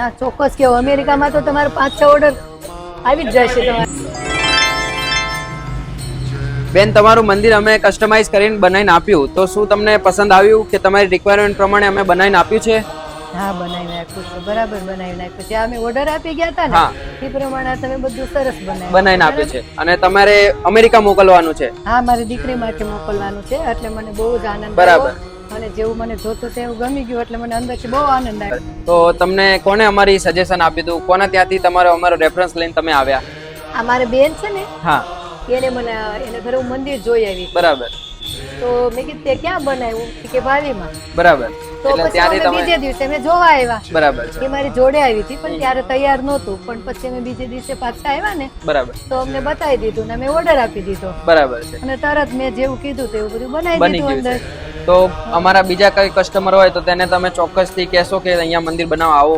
ના ચોક્કસ કેવો? અમેરિકામાં તો તમારે પાંચ છ ઓર્ડર આવી જ જશે તમારે. બેન તમારું મંદિર અમે કસ્ટમાઇઝ કરીને બનાવીને આપ્યું. તો શું તમને પસંદ આવ્યું કે તમારી રિક્વાયરમેન્ટ પ્રમાણે અમે બનાવીને આપ્યું છે? હા બનાવી નાખ્યું છે. બરાબર બનાવી નાખ્યું છે. અમે ઓર્ડર આપી ગયા હતા ને એ પ્રમાણે તમે બધું સરસ બનાવ્યું. બનાવીને આપ્યું છે. અને તમારે અમેરિકા મોકલવાનું છે? હા મારી દીકરી માટે મોકલવાનું છે એટલે મને બહુ જ આનંદ બરાબર. અને જેવું મને જોતું તેવું ગમી ગયું એટલે મને અંદરથી બહુ આનંદ આવ્યો. તો તમને કોને અમારી સજેશન આપ્યું હતું? કોના ત્યાંથી તમારો અમારો રેફરન્સ લઈને તમે આવ્યા? અમારે બેન છે ને હા. એને મને એને ઘરે હું મંદિર જોઈ આવી. બરાબર. તો મેં કીધું તે ક્યાં બનાવ્યું? કે ભાવીમાં. બરાબર. તો પછી અમે બીજે દિવસે મેં જોવા આવ્યા. બરાબર. એ મારી જોડે આવી હતી પણ ત્યારે તૈયાર નહોતું. પણ પછી અમે બીજે દિવસે પાછા આવ્યા ને બરાબર. તો અમને બતાવી દીધું ને મેં ઓર્ડર આપી દીધો. બરાબર અને તરત મેં જેવું કીધું તેવું બધું બનાવી દીધું અંદર. તો અમારા બીજા કઈ કસ્ટમર હોય તો તેને તમે ચોક્કસથી કહેશો કે અહીંયા મંદિર બનાવવા આવો.